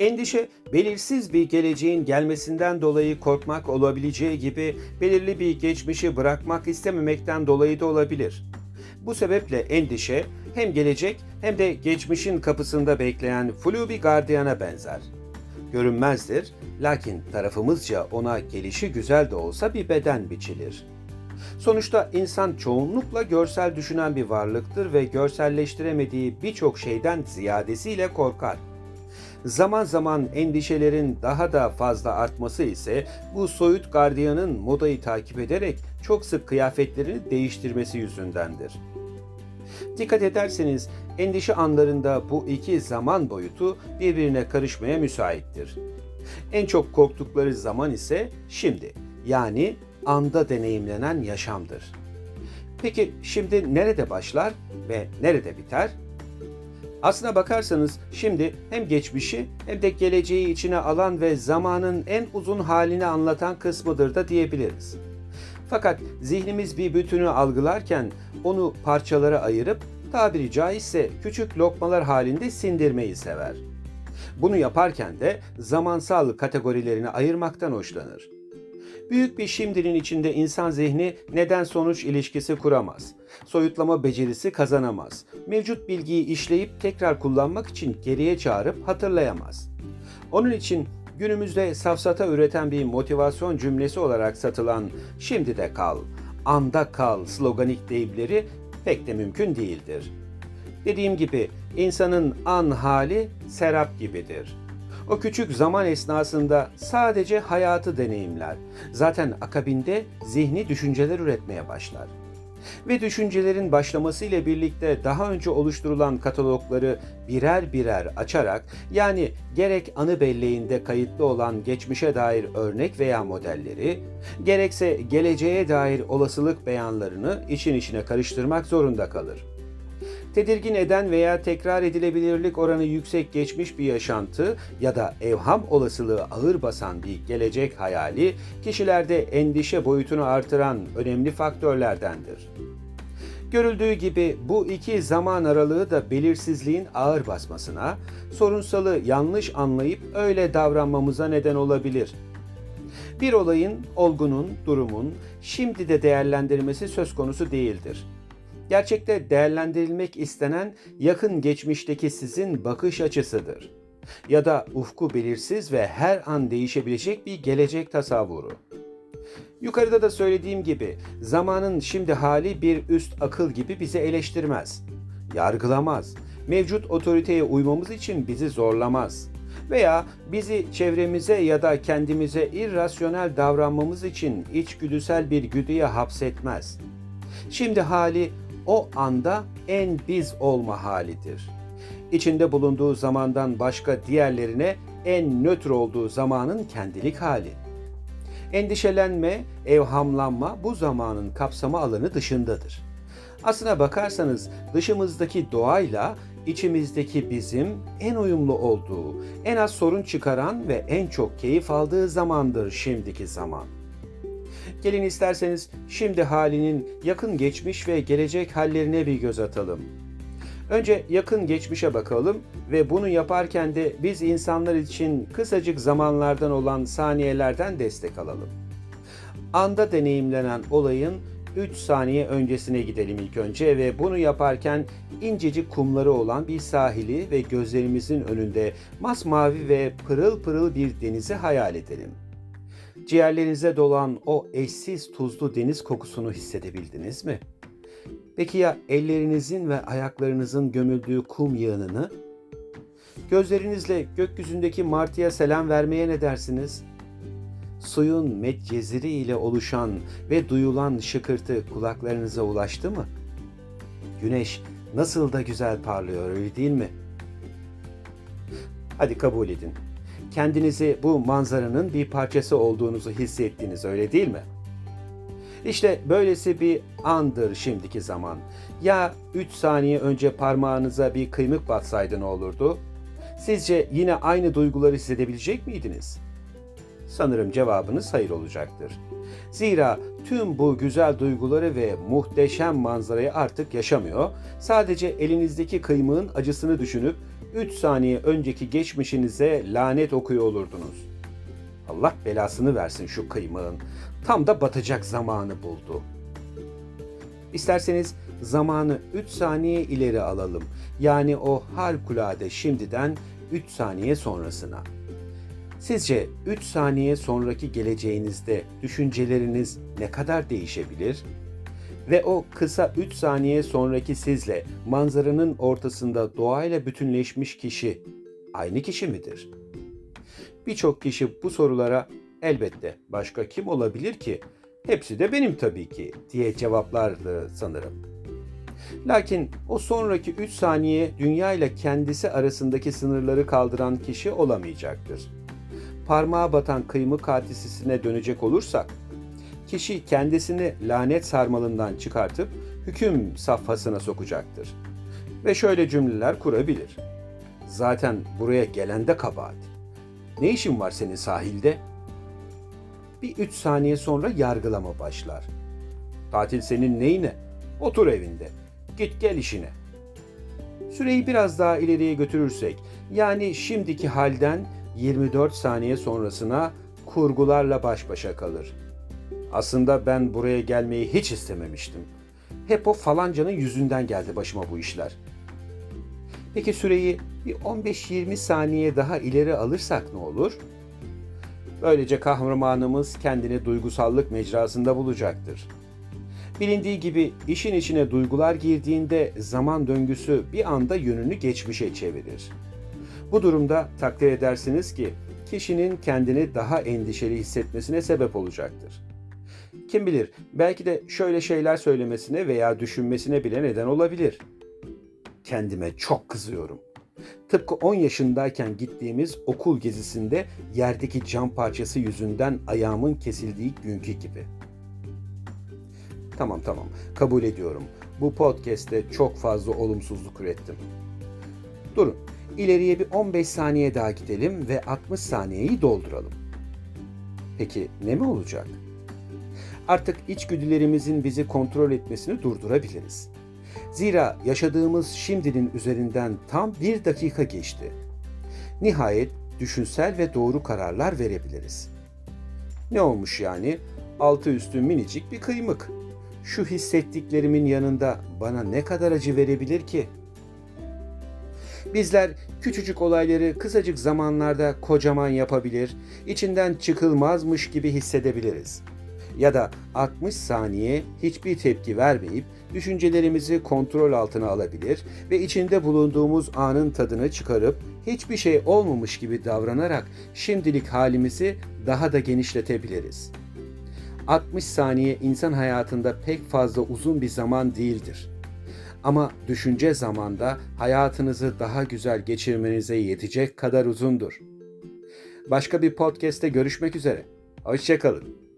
Endişe, belirsiz bir geleceğin gelmesinden dolayı korkmak olabileceği gibi belirli bir geçmişi bırakmak istememekten dolayı da olabilir. Bu sebeple endişe hem gelecek hem de geçmişin kapısında bekleyen flu bir gardiyana benzer. Görünmezdir, lakin tarafımızca ona gelişi güzel de olsa bir beden biçilir. Sonuçta insan çoğunlukla görsel düşünen bir varlıktır ve görselleştiremediği birçok şeyden ziyadesiyle korkar. Zaman zaman endişelerin daha da fazla artması ise bu soyut gardiyanın modayı takip ederek çok sık kıyafetlerini değiştirmesi yüzündendir. Dikkat ederseniz endişe anlarında bu iki zaman boyutu birbirine karışmaya müsaittir. En çok korktukları zaman ise şimdi yani anda deneyimlenen yaşamdır. Peki şimdi nerede başlar ve nerede biter? Aslına bakarsanız şimdi hem geçmişi hem de geleceği içine alan ve zamanın en uzun halini anlatan kısmıdır da diyebiliriz. Fakat zihnimiz bir bütünü algılarken onu parçalara ayırıp tabiri caizse küçük lokmalar halinde sindirmeyi sever. Bunu yaparken de zamansal kategorilerini ayırmaktan hoşlanır. Büyük bir şimdinin içinde insan zihni neden sonuç ilişkisi kuramaz. Soyutlama becerisi kazanamaz. Mevcut bilgiyi işleyip tekrar kullanmak için geriye çağırıp hatırlayamaz. Onun için günümüzde safsata üreten bir motivasyon cümlesi olarak satılan şimdi de kal, anda kal sloganik deyimleri pek de mümkün değildir. Dediğim gibi insanın an hali serap gibidir. O küçük zaman esnasında sadece hayatı deneyimler. Zaten akabinde zihni düşünceler üretmeye başlar. Ve düşüncelerin başlamasıyla birlikte daha önce oluşturulan katalogları birer birer açarak yani gerek anı belleğinde kayıtlı olan geçmişe dair örnek veya modelleri, gerekse geleceğe dair olasılık beyanlarını için içine karıştırmak zorunda kalır tedirgin eden veya tekrar edilebilirlik oranı yüksek geçmiş bir yaşantı ya da evham olasılığı ağır basan bir gelecek hayali kişilerde endişe boyutunu artıran önemli faktörlerdendir. Görüldüğü gibi bu iki zaman aralığı da belirsizliğin ağır basmasına, sorunsalı yanlış anlayıp öyle davranmamıza neden olabilir. Bir olayın, olgunun, durumun şimdi de değerlendirmesi söz konusu değildir. Gerçekte değerlendirilmek istenen yakın geçmişteki sizin bakış açısıdır. Ya da ufku belirsiz ve her an değişebilecek bir gelecek tasavvuru. Yukarıda da söylediğim gibi zamanın şimdi hali bir üst akıl gibi bizi eleştirmez, yargılamaz, mevcut otoriteye uymamız için bizi zorlamaz veya bizi çevremize ya da kendimize irrasyonel davranmamız için içgüdüsel bir güdüye hapsetmez. Şimdi hali o anda en biz olma halidir. İçinde bulunduğu zamandan başka diğerlerine en nötr olduğu zamanın kendilik hali. Endişelenme, evhamlanma bu zamanın kapsama alanı dışındadır. Aslına bakarsanız dışımızdaki doğayla içimizdeki bizim en uyumlu olduğu, en az sorun çıkaran ve en çok keyif aldığı zamandır şimdiki zaman. Gelin isterseniz şimdi halinin yakın geçmiş ve gelecek hallerine bir göz atalım. Önce yakın geçmişe bakalım ve bunu yaparken de biz insanlar için kısacık zamanlardan olan saniyelerden destek alalım. Anda deneyimlenen olayın 3 saniye öncesine gidelim ilk önce ve bunu yaparken incecik kumları olan bir sahili ve gözlerimizin önünde masmavi ve pırıl pırıl bir denizi hayal edelim. Ciğerlerinize dolan o eşsiz tuzlu deniz kokusunu hissedebildiniz mi? Peki ya ellerinizin ve ayaklarınızın gömüldüğü kum yığınını? Gözlerinizle gökyüzündeki martıya selam vermeye ne dersiniz? Suyun metceziri ile oluşan ve duyulan şıkırtı kulaklarınıza ulaştı mı? Güneş nasıl da güzel parlıyor öyle değil mi? Hadi kabul edin kendinizi bu manzaranın bir parçası olduğunuzu hissettiniz öyle değil mi? İşte böylesi bir andır şimdiki zaman. Ya 3 saniye önce parmağınıza bir kıymık batsaydı ne olurdu? Sizce yine aynı duyguları hissedebilecek miydiniz? Sanırım cevabınız hayır olacaktır. Zira tüm bu güzel duyguları ve muhteşem manzarayı artık yaşamıyor, sadece elinizdeki kıymığın acısını düşünüp 3 saniye önceki geçmişinize lanet okuyor olurdunuz. Allah belasını versin şu kıymığın. Tam da batacak zamanı buldu. İsterseniz zamanı 3 saniye ileri alalım. Yani o harikulade şimdiden 3 saniye sonrasına. Sizce 3 saniye sonraki geleceğinizde düşünceleriniz ne kadar değişebilir? Ve o kısa 3 saniye sonraki sizle manzaranın ortasında doğayla bütünleşmiş kişi aynı kişi midir? Birçok kişi bu sorulara elbette başka kim olabilir ki? Hepsi de benim tabii ki diye cevaplardı sanırım. Lakin o sonraki 3 saniye dünya ile kendisi arasındaki sınırları kaldıran kişi olamayacaktır. Parmağa batan kıymık hadisesine dönecek olursak, kişi kendisini lanet sarmalından çıkartıp hüküm safhasına sokacaktır. Ve şöyle cümleler kurabilir. Zaten buraya gelen de kabahat. Ne işin var senin sahilde? Bir üç saniye sonra yargılama başlar. Tatil senin neyine? Otur evinde. Git gel işine. Süreyi biraz daha ileriye götürürsek, yani şimdiki halden 24 saniye sonrasına kurgularla baş başa kalır. Aslında ben buraya gelmeyi hiç istememiştim. Hep o falancanın yüzünden geldi başıma bu işler. Peki süreyi bir 15-20 saniye daha ileri alırsak ne olur? Böylece kahramanımız kendini duygusallık mecrasında bulacaktır. Bilindiği gibi işin içine duygular girdiğinde zaman döngüsü bir anda yönünü geçmişe çevirir. Bu durumda takdir edersiniz ki kişinin kendini daha endişeli hissetmesine sebep olacaktır. Kim bilir belki de şöyle şeyler söylemesine veya düşünmesine bile neden olabilir. Kendime çok kızıyorum. Tıpkı 10 yaşındayken gittiğimiz okul gezisinde yerdeki cam parçası yüzünden ayağımın kesildiği günkü gibi. Tamam tamam kabul ediyorum. Bu podcast'te çok fazla olumsuzluk ürettim. Durun ileriye bir 15 saniye daha gidelim ve 60 saniyeyi dolduralım. Peki ne mi olacak? Artık içgüdülerimizin bizi kontrol etmesini durdurabiliriz. Zira yaşadığımız şimdinin üzerinden tam bir dakika geçti. Nihayet düşünsel ve doğru kararlar verebiliriz. Ne olmuş yani? Altı üstü minicik bir kıymık. Şu hissettiklerimin yanında bana ne kadar acı verebilir ki?'' Bizler küçücük olayları kısacık zamanlarda kocaman yapabilir, içinden çıkılmazmış gibi hissedebiliriz. Ya da 60 saniye hiçbir tepki vermeyip düşüncelerimizi kontrol altına alabilir ve içinde bulunduğumuz anın tadını çıkarıp hiçbir şey olmamış gibi davranarak şimdilik halimizi daha da genişletebiliriz. 60 saniye insan hayatında pek fazla uzun bir zaman değildir. Ama düşünce zamanda hayatınızı daha güzel geçirmenize yetecek kadar uzundur. Başka bir podcast'te görüşmek üzere. Hoşçakalın.